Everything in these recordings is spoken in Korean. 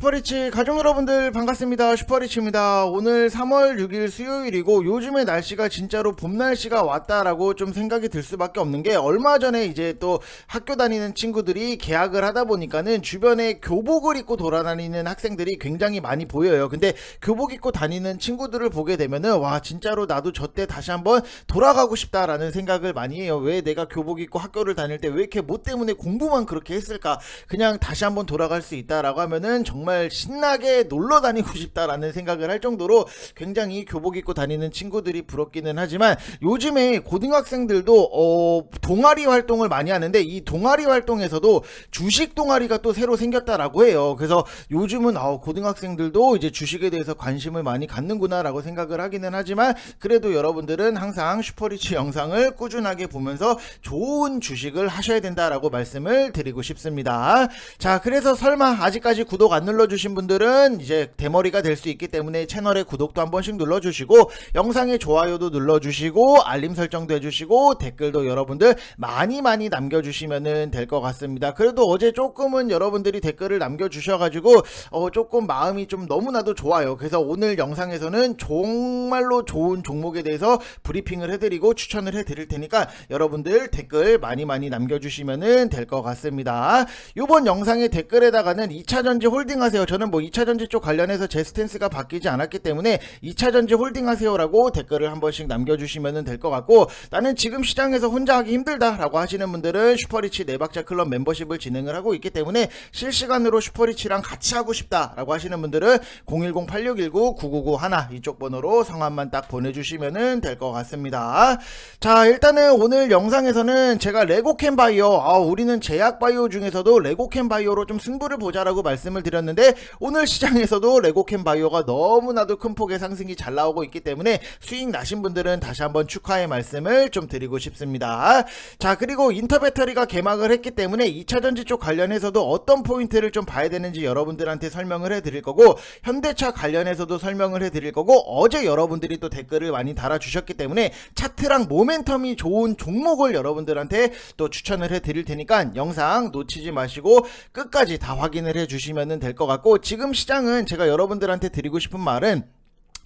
슈퍼리치 가족 여러분들 반갑습니다. 슈퍼리치입니다. 오늘 3월 6일 수요일이고 요즘에 날씨가 진짜로 봄 날씨가 왔다라고 좀 생각이 들 수밖에 없는 게 얼마 전에 이제 또 학교 다니는 친구들이 개학을 하다 보니까는 주변에 교복을 입고 돌아다니는 학생들이 굉장히 많이 보여요. 근데 교복 입고 다니는 친구들을 보게 되면은 와 진짜로 나도 저때 다시 한번 돌아가고 싶다라는 생각을 많이 해요. 왜 내가 교복 입고 학교를 다닐 때 왜 이렇게 뭐 때문에 공부만 그렇게 했을까? 그냥 다시 한번 돌아갈 수 있다라고 하면은 정말 신나게 놀러 다니고 싶다라는 생각을 할 정도로 굉장히 교복 입고 다니는 친구들이 부럽기는 하지만 요즘에 고등학생들도 어 동아리 활동을 많이 하는데 이 동아리 활동에서도 주식 동아리가 또 새로 생겼다라고 해요. 그래서 요즘은 아 고등학생들도 이제 주식에 대해서 관심을 많이 갖는구나라고 생각을 하기는 하지만 그래도 여러분들은 항상 슈퍼리치 영상을 꾸준하게 보면서 좋은 주식을 하셔야 된다라고 말씀을 드리고 싶습니다. 자, 그래서 설마 아직까지 구독 안 눌러 주신 분들은 이제 대머리가 될 수 있기 때문에 채널에 구독도 한 번씩 눌러주시고 영상에 좋아요도 눌러주시고 알림 설정도 해주시고 댓글도 여러분들 많이 많이 남겨주시면 될것 같습니다. 그래도 어제 조금은 여러분들이 댓글을 남겨주셔가지고 어, 조금 마음이 좀 너무나도 좋아요. 그래서 오늘 영상에서는 정말로 좋은 종목에 대해서 브리핑을 해드리고 추천을 해드릴 테니까 여러분들 댓글 많이 많이 남겨주시면 될것 같습니다. 이번 영상의 댓글에다가는 2차전지 홀딩 하세요. 저는 뭐 2차 전지 쪽 관련해서 제 스탠스가 바뀌지 않았기 때문에 2차 전지 홀딩 하세요라고 댓글을 한 번씩 남겨주시면 될 것 같고 나는 지금 시장에서 혼자 하기 힘들다라고 하시는 분들은 슈퍼리치 네박자 클럽 멤버십을 진행을 하고 있기 때문에 실시간으로 슈퍼리치랑 같이 하고 싶다라고 하시는 분들은 010-8619-9991 이쪽 번호로 성함만 딱 보내주시면 될 것 같습니다. 자 일단은 오늘 영상에서는 제가 레고캔 바이오 아 우리는 제약 바이오 중에서도 레고캔 바이오로 좀 승부를 보자라고 말씀을 드렸는데 오늘 시장에서도 레고캔 바이오가 너무나도 큰 폭의 상승이 잘 나오고 있기 때문에 수익 나신 분들은 다시 한번 축하의 말씀을 좀 드리고 싶습니다. 자 그리고 인터배터리가 개막을 했기 때문에 2차전지 쪽 관련해서도 어떤 포인트를 좀 봐야 되는지 여러분들한테 설명을 해드릴 거고 현대차 관련해서도 설명을 해드릴 거고 어제 여러분들이 또 댓글을 많이 달아주셨기 때문에 차트랑 모멘텀이 좋은 종목을 여러분들한테 또 추천을 해드릴 테니까 영상 놓치지 마시고 끝까지 다 확인을 해주시면 될 것 같고 지금 시장은 제가 여러분들한테 드리고 싶은 말은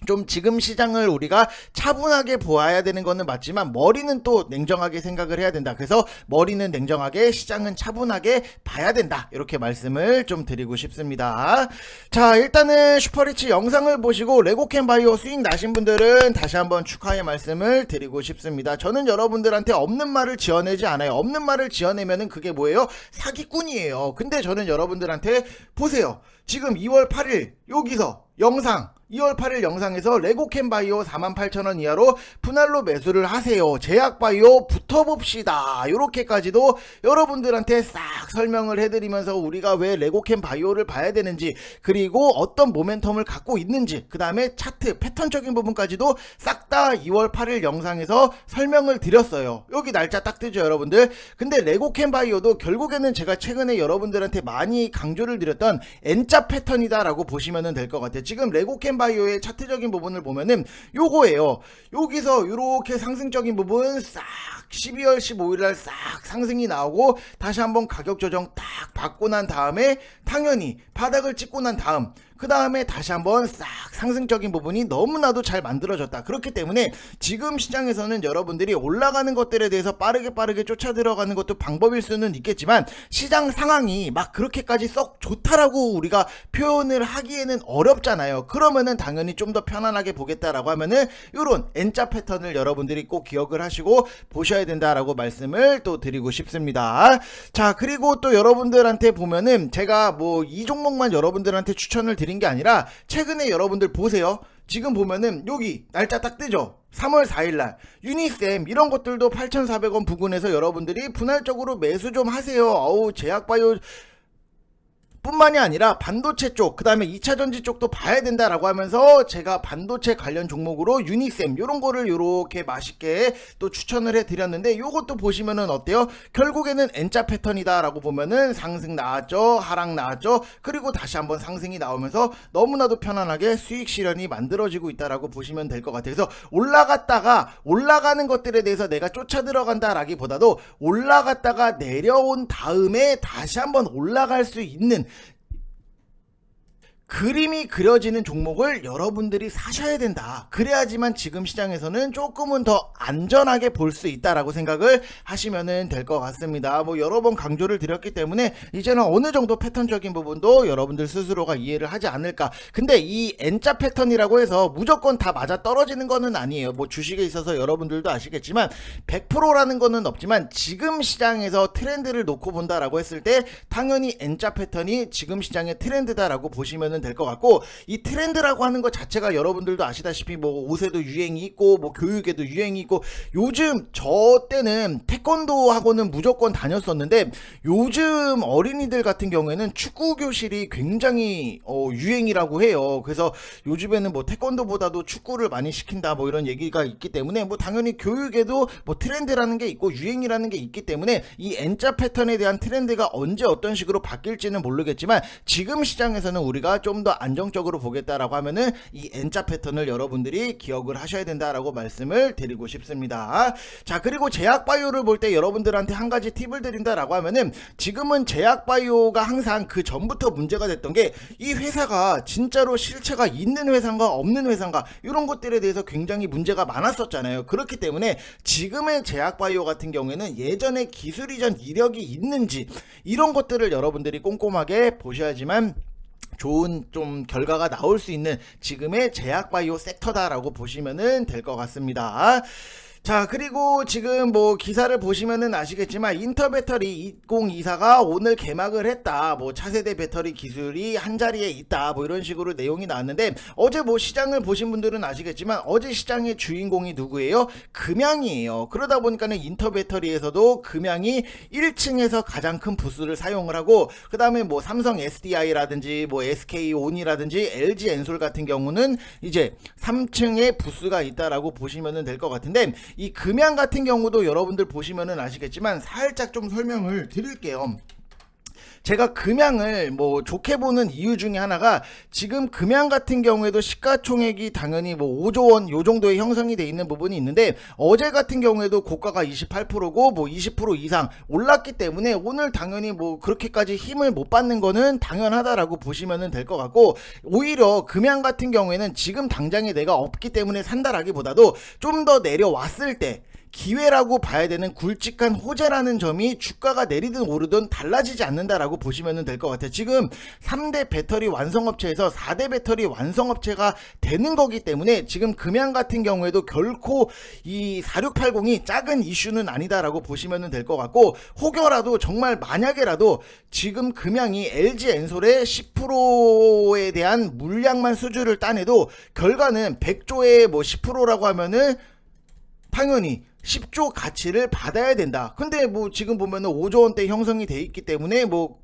좀 지금 시장을 우리가 차분하게 보아야 되는 거는 맞지만 머리는 또 냉정하게 생각을 해야 된다. 그래서 머리는 냉정하게 시장은 차분하게 봐야 된다. 이렇게 말씀을 좀 드리고 싶습니다. 자, 일단은 슈퍼리치 영상을 보시고 레고캔 바이오 수익 나신 분들은 다시 한번 축하의 말씀을 드리고 싶습니다. 저는 여러분들한테 없는 말을 지어내지 않아요. 없는 말을 지어내면은 그게 뭐예요? 사기꾼이에요. 근데 저는 여러분들한테 보세요. 지금 2월 8일 여기서 영상 2월 8일 영상에서 레고캔 바이오 48,000원 이하로 분할로 매수를 하세요. 제약 바이오 붙어봅시다. 이렇게까지도 여러분들한테 싹 설명을 해드리면서 우리가 왜 레고캔 바이오를 봐야 되는지 그리고 어떤 모멘텀을 갖고 있는지 그 다음에 차트 패턴적인 부분까지도 싹 다 2월 8일 영상에서 설명을 드렸어요. 여기 날짜 딱 뜨죠 여러분들. 근데 레고캔 바이오도 결국에는 제가 최근에 여러분들한테 많이 강조를 드렸던 N자 패턴이다 라고 보시면 될 것 같아요. 지금 레고캔 바이오 의 차트적인 부분을 보면은 요거예요. 여기서 이렇게 상승적인 부분 싹 12월 15일 날 싹 상승이 나오고 다시 한번 가격 조정 딱 받고 난 다음에 당연히 바닥을 찍고 난 다음 그 다음에 다시 한번 싹 상승적인 부분이 너무나도 잘 만들어졌다. 그렇기 때문에 지금 시장에서는 여러분들이 올라가는 것들에 대해서 빠르게 빠르게 쫓아 들어가는 것도 방법일 수는 있겠지만 시장 상황이 막 그렇게까지 썩 좋다라고 우리가 표현을 하기에는 어렵잖아요. 그러면은 당연히 좀 더 편안하게 보겠다라고 하면은 요런 N자 패턴을 여러분들이 꼭 기억을 하시고 보셔야 된다라고 말씀을 또 드리고 싶습니다. 자, 그리고 또 여러분들한테 보면은 제가 뭐 이 종목만 여러분들한테 추천을 드린 게 아니라 최근에 여러분들 보세요. 지금 보면은 여기 날짜 딱 뜨죠. 3월 4일날 유니쌤 이런 것들도 8,400원 부근에서 여러분들이 분할적으로 매수 좀 하세요. 어우 제약바이오 뿐만이 아니라 반도체 쪽, 그 다음에 2차 전지 쪽도 봐야 된다라고 하면서 제가 반도체 관련 종목으로 유니셈 요런 거를 요렇게 맛있게 또 추천을 해드렸는데 요것도 보시면은 어때요? 결국에는 N자 패턴이다라고 보면은 상승 나왔죠, 하락 나왔죠, 그리고 다시 한번 상승이 나오면서 너무나도 편안하게 수익 실현이 만들어지고 있다라고 보시면 될 것 같아요. 그래서 올라갔다가 올라가는 것들에 대해서 내가 쫓아 들어간다라기보다도 올라갔다가 내려온 다음에 다시 한번 올라갈 수 있는 그림이 그려지는 종목을 여러분들이 사셔야 된다. 그래야지만 지금 시장에서는 조금은 더 안전하게 볼 수 있다라고 생각을 하시면 될 것 같습니다. 뭐 여러 번 강조를 드렸기 때문에 이제는 어느 정도 패턴적인 부분도 여러분들 스스로가 이해를 하지 않을까. 근데 이 N자 패턴이라고 해서 무조건 다 맞아 떨어지는 거는 아니에요. 뭐 주식에 있어서 여러분들도 아시겠지만 100%라는 거는 없지만 지금 시장에서 트렌드를 놓고 본다라고 했을 때 당연히 N자 패턴이 지금 시장의 트렌드다라고 보시면 될 것 같고 이 트렌드라고 하는 것 자체가 여러분들도 아시다시피 뭐 옷에도 유행이 있고 뭐 교육에도 유행이 있고 요즘 저 때는 태권도 학원은 무조건 다녔었는데 요즘 어린이들 같은 경우에는 축구 교실이 굉장히 어, 유행이라고 해요. 그래서 요즘에는 뭐 태권도보다도 축구를 많이 시킨다 뭐 이런 얘기가 있기 때문에 뭐 당연히 교육에도 뭐 트렌드라는 게 있고 유행이라는 게 있기 때문에 이 N자 패턴에 대한 트렌드가 언제 어떤 식으로 바뀔지는 모르겠지만 지금 시장에서는 우리가 좀 더 안정적으로 보겠다라고 하면은 이 N자 패턴을 여러분들이 기억을 하셔야 된다라고 말씀을 드리고 싶습니다. 자 그리고 제약 바이오를 볼 때 여러분들한테 한 가지 팁을 드린다라고 하면은 지금은 제약 바이오가 항상 그 전부터 문제가 됐던 게 이 회사가 진짜로 실체가 있는 회사인가 없는 회사인가 이런 것들에 대해서 굉장히 문제가 많았었잖아요. 그렇기 때문에 지금의 제약 바이오 같은 경우에는 예전에 기술 이전 이력이 있는지 이런 것들을 여러분들이 꼼꼼하게 보셔야지만 좋은 좀 결과가 나올 수 있는 지금의 제약 바이오 섹터다라고 보시면은 될 것 같습니다. 자, 그리고 지금 뭐 기사를 보시면은 아시겠지만 인터 배터리 2024가 오늘 개막을 했다. 뭐 차세대 배터리 기술이 한 자리에 있다. 뭐 이런 식으로 내용이 나왔는데 어제 뭐 시장을 보신 분들은 아시겠지만 어제 시장의 주인공이 누구예요? 금양이에요. 그러다 보니까는 인터 배터리에서도 금양이 1층에서 가장 큰 부스를 사용을 하고 그 다음에 뭐 삼성 SDI라든지 뭐 SK 온이라든지 LG 엔솔 같은 경우는 이제 3층에 부스가 있다라고 보시면 될 것 같은데 이 금양 같은 경우도 여러분들 보시면은 아시겠지만 살짝 좀 설명을 드릴게요. 제가 금양을 뭐 좋게 보는 이유 중에 하나가 지금 금양 같은 경우에도 시가총액이 당연히 뭐 5조 원 요 정도의 형성이 돼 있는 부분이 있는데 어제 같은 경우에도 고가가 28%고 뭐 20% 이상 올랐기 때문에 오늘 당연히 뭐 그렇게까지 힘을 못 받는 거는 당연하다라고 보시면 될 것 같고 오히려 금양 같은 경우에는 지금 당장에 내가 없기 때문에 산다라기보다도 좀 더 내려왔을 때 기회라고 봐야 되는 굵직한 호재라는 점이 주가가 내리든 오르든 달라지지 않는다라고 보시면 될 것 같아요. 지금 3대 배터리 완성업체에서 4대 배터리 완성업체가 되는 거기 때문에 지금 금양 같은 경우에도 결코 이 4680이 작은 이슈는 아니다라고 보시면 될 것 같고 혹여라도 정말 만약에라도 지금 금양이 LG 엔솔의 10%에 대한 물량만 수주를 따내도 결과는 100조의 뭐 10%라고 하면은 당연히 10조 가치를 받아야 된다. 근데 뭐 지금 보면은 5조 원대 형성이 돼 있기 때문에 뭐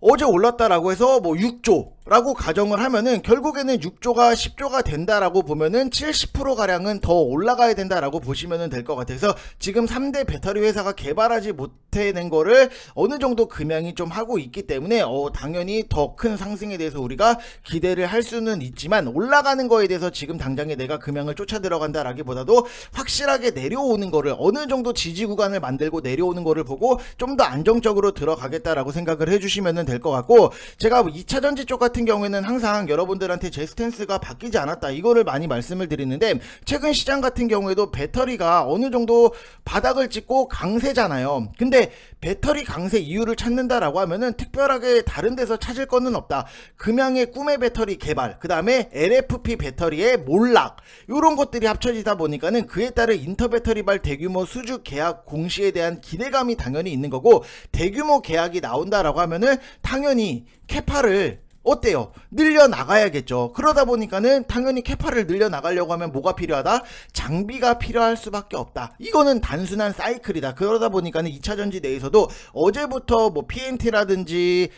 어제 올랐다라고 해서 뭐 6조 라고 가정을 하면은 결국에는 6조가 10조가 된다라고 보면은 70% 가량은 더 올라가야 된다라고 보시면은 될 것 같아서 지금 3대 배터리 회사가 개발하지 못해낸 거를 어느 정도 금양이 좀 하고 있기 때문에 어 당연히 더 큰 상승에 대해서 우리가 기대를 할 수는 있지만 올라가는 거에 대해서 지금 당장에 내가 금양을 쫓아 들어간다라기보다도 확실하게 내려오는 거를 어느 정도 지지 구간을 만들고 내려오는 거를 보고 좀 더 안정적으로 들어가겠다라고 생각을 해주시면 될것 같고 제가 2차 전지 쪽 같은 경우에는 항상 여러분들한테 제 스탠스가 바뀌지 않았다 이거를 많이 말씀을 드리는데 최근 시장 같은 경우에도 배터리가 어느 정도 바닥을 찍고 강세잖아요. 근데 배터리 강세 이유를 찾는다라고 하면은 특별하게 다른 데서 찾을 거는 없다. 금양의 꿈의 배터리 개발, 그 다음에 LFP 배터리의 몰락, 이런 것들이 합쳐지다 보니까는 그에 따른 인터 배터리발 대규모 수주 계약 공시에 대한 기대감이 당연히 있는 거고 대규모 계약이 나온다라고 하면은 당연히 캐파를 어때요? 늘려 나가야겠죠. 그러다 보니까는 당연히 캐파를 늘려 나가려고 하면 뭐가 필요하다? 장비가 필요할 수밖에 없다. 이거는 단순한 사이클이다. 그러다 보니까는 2차 전지 내에서도 어제부터 뭐 PNT라든지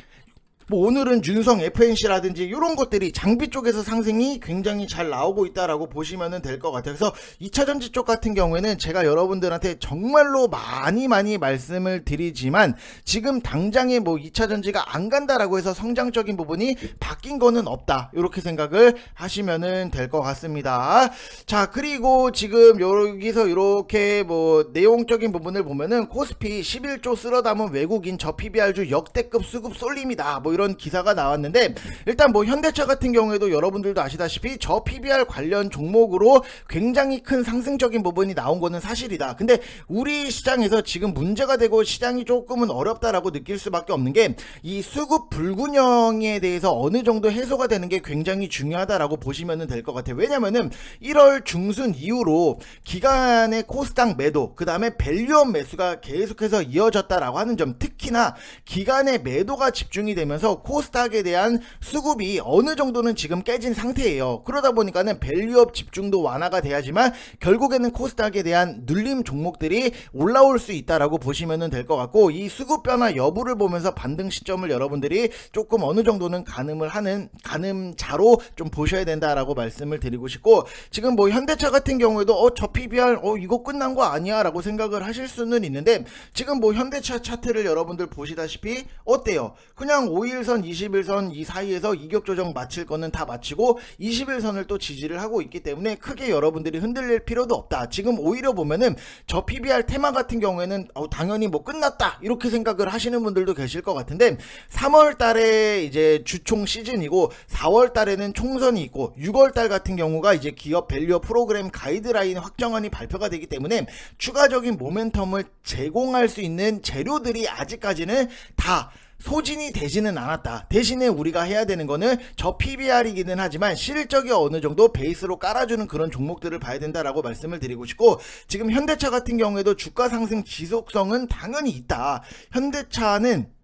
뭐 오늘은 윤성 FNC라든지 이런 것들이 장비 쪽에서 상승이 굉장히 잘 나오고 있다라고 보시면 될 것 같아요. 그래서 2차 전지 쪽 같은 경우에는 제가 여러분들한테 정말로 많이 많이 말씀을 드리지만 지금 당장에 뭐 2차 전지가 안 간다라고 해서 성장적인 부분이 바뀐 거는 없다. 이렇게 생각을 하시면 될 것 같습니다. 자, 그리고 지금 여기서 이렇게 뭐 내용적인 부분을 보면은 코스피 11조 쓸어 담은 외국인 저 PBR주 역대급 수급 쏠림이다. 뭐 그런 기사가 나왔는데 일단 뭐 현대차 같은 경우에도 여러분들도 아시다시피 저 PBR 관련 종목으로 굉장히 큰 상승적인 부분이 나온 거는 사실이다. 근데 우리 시장에서 지금 문제가 되고 시장이 조금은 어렵다라고 느낄 수밖에 없는 게 이 수급 불균형에 대해서 어느 정도 해소가 되는 게 굉장히 중요하다라고 보시면 될 것 같아요. 왜냐면은 1월 중순 이후로 기간의 코스닥 매도, 그 다음에 밸류업 매수가 계속해서 이어졌다라고 하는 점, 특히나 기간의 매도가 집중이 되면서 코스닥에 대한 수급이 어느 정도는 지금 깨진 상태예요. 그러다 보니까는 밸류업 집중도 완화가 돼야지만 결국에는 코스닥에 대한 눌림 종목들이 올라올 수 있다라고 보시면 될 것 같고 이 수급 변화 여부를 보면서 반등 시점을 여러분들이 조금 어느 정도는 가늠을 하는 가늠자로 좀 보셔야 된다라고 말씀을 드리고 싶고 지금 뭐 현대차 같은 경우에도 어저 PBR 어 이거 끝난 거 아니야라고 생각을 하실 수는 있는데 지금 뭐 현대차 차트를 여러분들 보시다시피 어때요? 그냥 5일 선, 21선 이 사이에서 이격 조정 마칠 거는 다 마치고 21선을 또 지지를 하고 있기 때문에 크게 여러분들이 흔들릴 필요도 없다. 지금 오히려 보면은 저 PBR 테마 같은 경우에는 어, 당연히 뭐 끝났다 이렇게 생각을 하시는 분들도 계실 것 같은데 3월 달에 이제 주총 시즌이고 4월 달에는 총선이 있고 6월 달 같은 경우가 이제 기업 밸류어 프로그램 가이드라인 확정안이 발표가 되기 때문에 추가적인 모멘텀을 제공할 수 있는 재료들이 아직까지는 다 소진이 되지는 않았다. 대신에 우리가 해야 되는 거는 저 PBR이기는 하지만 실적이 어느 정도 베이스로 깔아주는 그런 종목들을 봐야 된다라고 말씀을 드리고 싶고 지금 현대차 같은 경우에도 주가 상승 지속성은 당연히 있다. 현대차는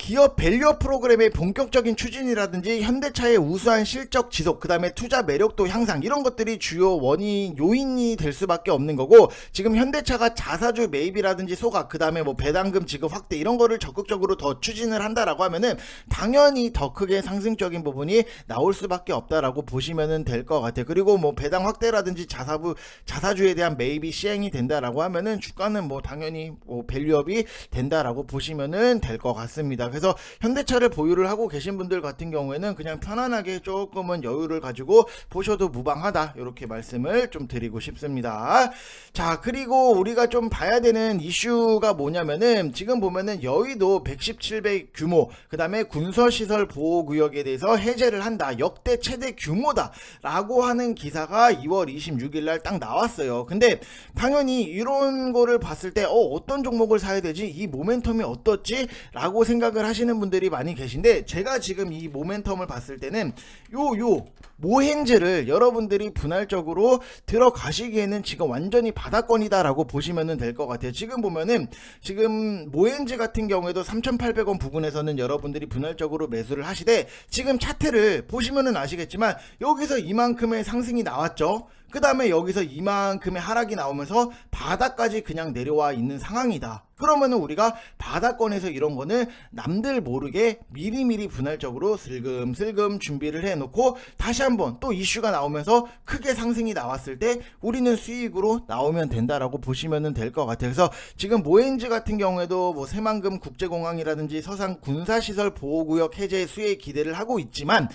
기업 밸류업 프로그램의 본격적인 추진이라든지 현대차의 우수한 실적 지속, 그 다음에 투자 매력도 향상 이런 것들이 주요 원인 요인이 될 수밖에 없는 거고 지금 현대차가 자사주 매입이라든지 소각, 그 다음에 뭐 배당금 지급 확대 이런 거를 적극적으로 더 추진을 한다라고 하면은 당연히 더 크게 상승적인 부분이 나올 수밖에 없다라고 보시면은 될 것 같아요. 그리고 뭐 배당 확대라든지 자사부 자사주에 대한 매입이 시행이 된다라고 하면은 주가는 뭐 당연히 뭐 밸류업이 된다라고 보시면은 될 것 같습니다. 그래서 현대차를 보유를 하고 계신 분들 같은 경우에는 그냥 편안하게 조금은 여유를 가지고 보셔도 무방하다 이렇게 말씀을 좀 드리고 싶습니다. 자 그리고 우리가 좀 봐야 되는 이슈가 뭐냐면은 지금 보면은 여의도 117배 규모 그 다음에 군서시설 보호구역에 대해서 해제를 한다 역대 최대 규모다라고 하는 기사가 2월 26일 날 딱 나왔어요. 근데 당연히 이런 거를 봤을 때 어, 어떤 종목을 사야 되지 이 모멘텀이 어떻지라고 생각을 하시는 분들이 많이 계신데 제가 지금 이 모멘텀을 봤을 때는 요 요 모행즈를 여러분들이 분할적으로 들어가시기에는 지금 완전히 바닥권이다라고 보시면 될 것 같아요. 지금 보면은 지금 모행즈 같은 경우에도 3,800원 부근에서는 여러분들이 분할적으로 매수를 하시되 지금 차트를 보시면은 아시겠지만 여기서 이만큼의 상승이 나왔죠. 그 다음에 여기서 이만큼의 하락이 나오면서 바닥까지 그냥 내려와 있는 상황이다. 그러면은 우리가 바닥권에서 이런 거는 남들 모르게 미리미리 분할적으로 슬금슬금 준비를 해놓고 다시 한번 또 이슈가 나오면서 크게 상승이 나왔을 때 우리는 수익으로 나오면 된다라고 보시면 될 것 같아요. 그래서 지금 모엔즈 같은 경우에도 뭐 새만금 국제공항이라든지 서산 군사시설 보호구역 해제 수혜 기대를 하고 있지만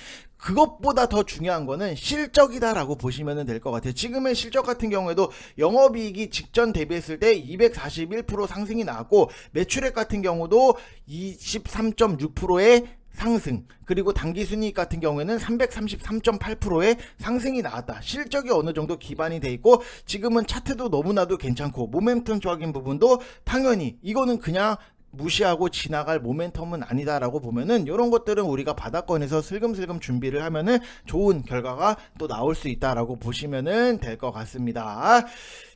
그것보다 더 중요한 거는 실적이다라고 보시면 될 것 같아요. 지금의 실적 같은 경우에도 영업이익이 직전 대비했을 때 241% 상승이 나왔고 매출액 같은 경우도 23.6%의 상승 그리고 당기순이익 같은 경우에는 333.8%의 상승이 나왔다. 실적이 어느 정도 기반이 돼 있고 지금은 차트도 너무나도 괜찮고 모멘텀 적인 부분도 당연히 이거는 그냥 무시하고 지나갈 모멘텀은 아니다라고 보면은 이런 것들은 우리가 바닥권에서 슬금슬금 준비를 하면은 좋은 결과가 또 나올 수 있다라고 보시면은 될 것 같습니다.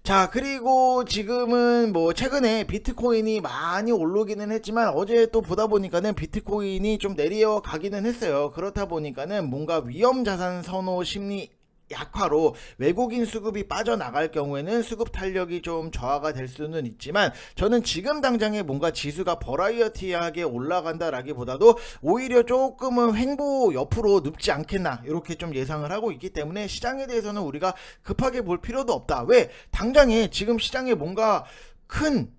자, 그리고 지금은 뭐 최근에 비트코인이 많이 오르기는 했지만 어제 또 보다 보니까는 비트코인이 좀 내려가기는 했어요. 그렇다 보니까는 뭔가 위험 자산 선호 심리 약화로 외국인 수급이 빠져나갈 경우에는 수급 탄력이 좀 저하가 될 수는 있지만 저는 지금 당장에 뭔가 지수가 버라이어티하게 올라간다라기보다도 오히려 조금은 횡보 옆으로 눕지 않겠나 이렇게 좀 예상을 하고 있기 때문에 시장에 대해서는 우리가 급하게 볼 필요도 없다. 왜? 당장에 지금 시장에 뭔가 큰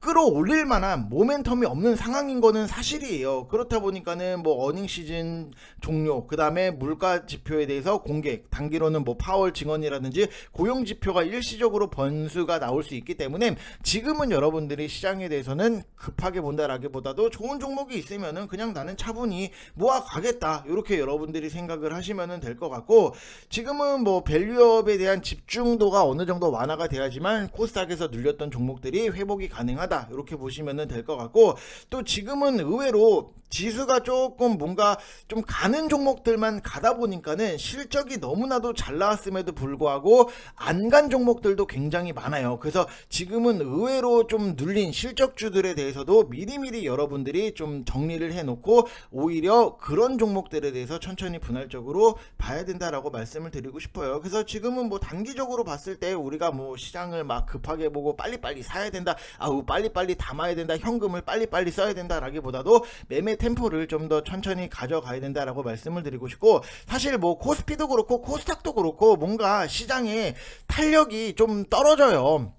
끌어올릴 만한 모멘텀이 없는 상황인 거는 사실이에요. 그렇다 보니까는 뭐 어닝 시즌 종료, 그 다음에 물가 지표에 대해서 공개, 단기로는 뭐 파월 증언이라든지 고용 지표가 일시적으로 변수가 나올 수 있기 때문에 지금은 여러분들이 시장에 대해서는 급하게 본다라기보다도 좋은 종목이 있으면은 그냥 나는 차분히 모아 가겠다. 이렇게 여러분들이 생각을 하시면은 될 것 같고 지금은 뭐 밸류업에 대한 집중도가 어느 정도 완화가 돼야지만 코스닥에서 눌렸던 종목들이 회복이 가능하다. 이렇게 보시면 될 것 같고 또 지금은 의외로 지수가 조금 뭔가 좀 가는 종목들만 가다 보니까는 실적이 너무나도 잘 나왔음에도 불구하고 안 간 종목들도 굉장히 많아요. 그래서 지금은 의외로 좀 눌린 실적주들에 대해서도 미리미리 여러분들이 좀 정리를 해놓고 오히려 그런 종목들에 대해서 천천히 분할적으로 봐야 된다라고 말씀을 드리고 싶어요. 그래서 지금은 뭐 단기적으로 봤을 때 우리가 뭐 시장을 막 급하게 보고 빨리빨리 사야 된다. 아우 빨리 빨리 담아야 된다. 현금을 빨리빨리 써야 된다라기보다도 매매 템포를 좀 더 천천히 가져가야 된다라고 말씀을 드리고 싶고 사실 뭐 코스피도 그렇고 코스닥도 그렇고 뭔가 시장에 탄력이 좀 떨어져요.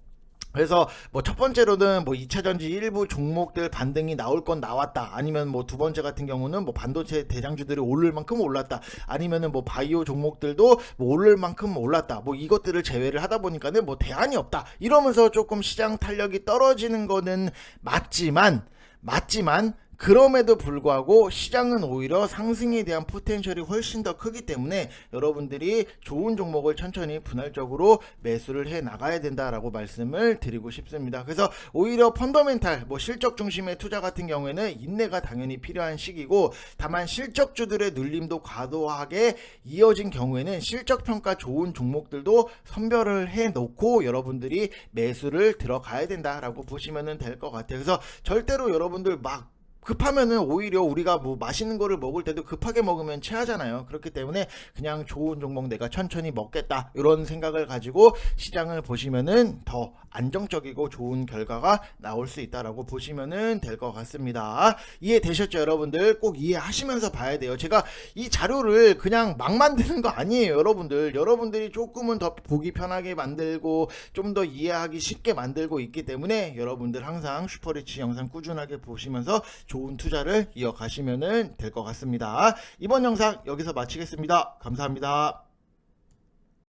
그래서 뭐 첫 번째로는 뭐 2차 전지 일부 종목들 반등이 나올 건 나왔다. 아니면 뭐 두 번째 같은 경우는 뭐 반도체 대장주들이 오를 만큼 올랐다. 아니면은 뭐 바이오 종목들도 뭐 오를 만큼 올랐다. 뭐 이것들을 제외를 하다 보니까는 뭐 대안이 없다. 이러면서 조금 시장 탄력이 떨어지는 거는 맞지만 맞지만 그럼에도 불구하고 시장은 오히려 상승에 대한 포텐셜이 훨씬 더 크기 때문에 여러분들이 좋은 종목을 천천히 분할적으로 매수를 해 나가야 된다라고 말씀을 드리고 싶습니다. 그래서 오히려 펀더멘탈, 뭐 실적 중심의 투자 같은 경우에는 인내가 당연히 필요한 시기고 다만 실적주들의 눌림도 과도하게 이어진 경우에는 실적 평가 좋은 종목들도 선별을 해 놓고 여러분들이 매수를 들어가야 된다라고 보시면 될 것 같아요. 그래서 절대로 여러분들 막 급하면은 오히려 우리가 뭐 맛있는 거를 먹을 때도 급하게 먹으면 체하잖아요. 그렇기 때문에 그냥 좋은 종목 내가 천천히 먹겠다 이런 생각을 가지고 시장을 보시면은 더 안정적이고 좋은 결과가 나올 수 있다라고 보시면은 될 것 같습니다. 이해되셨죠, 여러분들? 꼭 이해하시면서 봐야 돼요. 제가 이 자료를 그냥 막 만드는 거 아니에요, 여러분들. 여러분들이 조금은 더 보기 편하게 만들고 좀 더 이해하기 쉽게 만들고 있기 때문에 여러분들 항상 슈퍼리치 영상 꾸준하게 보시면서 좋은 투자를 이어가시면 될 것 같습니다. 이번 영상 여기서 마치겠습니다. 감사합니다.